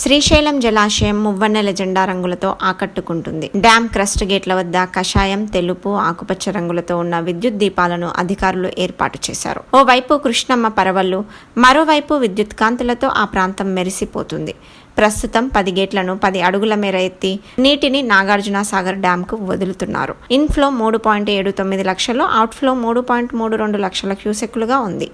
శ్రీశైలం జలాశయం మువ్వన్నెల జెండా రంగులతో ఆకట్టుకుంటుంది. డ్యాం క్రస్ట్ గేట్ల వద్ద కషాయం తెలుపు ఆకుపచ్చ రంగులతో ఉన్న విద్యుత్ దీపాలను అధికారులు ఏర్పాటు చేశారు. ఓవైపు కృష్ణమ్మ పరవళ్ళు మరోవైపు విద్యుత్ కాంతులతో ఆ ప్రాంతం మెరిసిపోతుంది. ప్రస్తుతం పది గేట్లను పది అడుగుల మేర ఎత్తి నీటిని నాగార్జున సాగర్ డ్యాంకు వదులుతున్నారు. ఇన్ఫ్లో మూడు పాయింట్ ఏడు తొమ్మిది లక్షలు అవుట్ఫ్లో మూడు పాయింట్ మూడు రెండు లక్షల క్యూసెక్లుగా ఉంది.